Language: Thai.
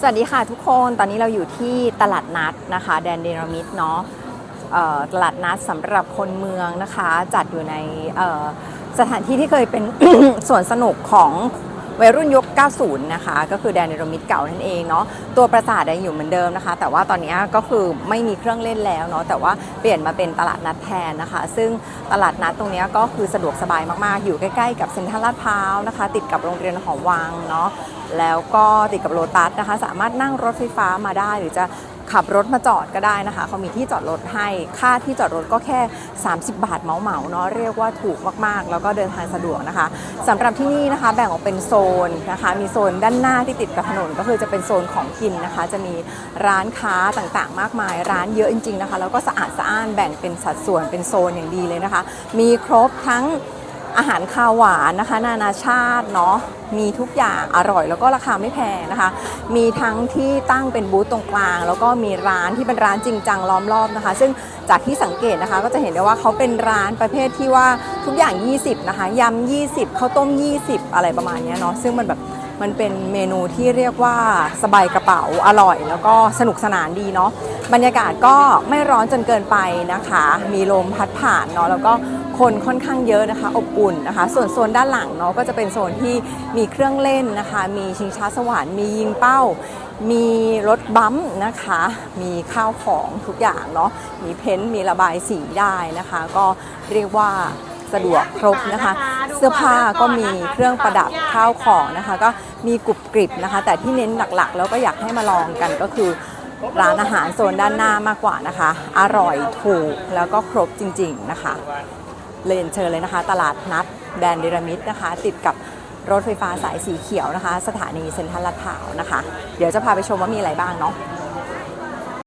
สวัสดีค่ะทุกคนตอนนี้เราอยู่ที่ตลาดนัดนะคะ แดนเดนามิดเนาะตลาดนัดสำหรับคนเมืองนะคะ จัดอยู่ในสถานที่ที่เคยเป็น สวนสนุกของ วัยรุ่นยุค 90 นะคะ ก็คือแดนเดนรมิดเก่านั่นเองเนาะตัวปราสาทยังอยู่เหมือนเดิมนะคะ แต่ว่าตอนนี้ก็คือไม่มีเครื่องเล่นแล้วเนาะแต่ว่าเปลี่ยนมาเป็นตลาดนัดแทนนะคะ ซึ่งตลาดนัดตรงนี้ก็คือสะดวกสบายมาก ๆ อยู่ใกล้ ๆ กับเซ็นทรัลลาดพร้าวนะคะ ติดกับโรงเรียนหอวังเนาะแล้วก็ติดกับโลตัสนะคะ สามารถนั่งรถไฟฟ้ามาได้หรือจะ ขับรถมาจอดก็ได้นะคะ เขามีที่จอดรถให้ ค่าที่จอดรถก็แค่ 30 บาทเหมาๆเนาะ เรียกว่าถูกมากๆ แล้วก็เดินทางสะดวกนะคะสำหรับที่นี่นะคะ แบ่งออกเป็นโซนนะคะ มีโซนด้านหน้าที่ติดกับถนนก็คือจะเป็นโซนของกินนะคะ จะมีร้านค้าต่างๆ มากมาย ร้านเยอะจริงๆนะคะ แล้วก็สะอาดสะอ้าน แบ่งเป็นสัดส่วนเป็นโซนอย่างดีเลยนะคะ มีครบทั้ง อาหารคาวหวานนะคะ นานาชาติเนาะมีทุกอย่างอร่อยแล้วก็ราคาไม่แพงนะคะ มีทั้งที่ตั้งเป็นบูธตรงกลาง แล้วก็มีร้านที่เป็นร้านจริงจังล้อมรอบนะคะ ซึ่งจากที่สังเกตนะคะ ก็จะเห็นได้ว่าเขาเป็นร้านประเภทที่ว่าทุกอย่าง 20 นะคะยำ20ข้าวต้ม 20 อะไรประมาณนี้เนาะซึ่งมันแบบมันเป็นเมนูที่เรียกว่าสบายกระเป๋าอร่อย แล้วก็สนุกสนานดีเนาะ บรรยากาศก็ไม่ร้อนจนเกินไปนะคะ มีลมพัดผ่านเนาะแล้วก็คนค่อนข้างเยอะนะคะ อบอุ่นนะคะ ส่วนโซนด้านหลังเนาะก็จะเป็นโซนที่มีเครื่องเล่นนะคะ มีชิงช้าสวรรค์มียิงเป้า มีรถบัมป์นะคะ มีข้าวของทุกอย่างเนาะมีเพ้นท์มีระบายสีได้นะคะ ก็เรียกว่าสะดวกครบนะคะ เสื้อผ้าก็มีเครื่องประดับข้าวของนะคะ ก็มีกรุบกริบนะคะ แต่ที่เน้นหลักๆ แล้วก็อยากให้มาลองกันก็คือ ร้านอาหารโซนด้านหน้ามากกว่านะคะ อร่อยถูกแล้วก็ครบจริงๆนะคะเรียนเชิญเลยนะคะ ตลาดนัดแดนเดรามิดนะคะ ติดกับรถไฟฟ้าสายสีเขียวนะคะ สถานีเซ็นทรัลลาดพร้าวนะคะ เดี๋ยวจะพาไปชมว่ามีอะไรบ้างเนาะ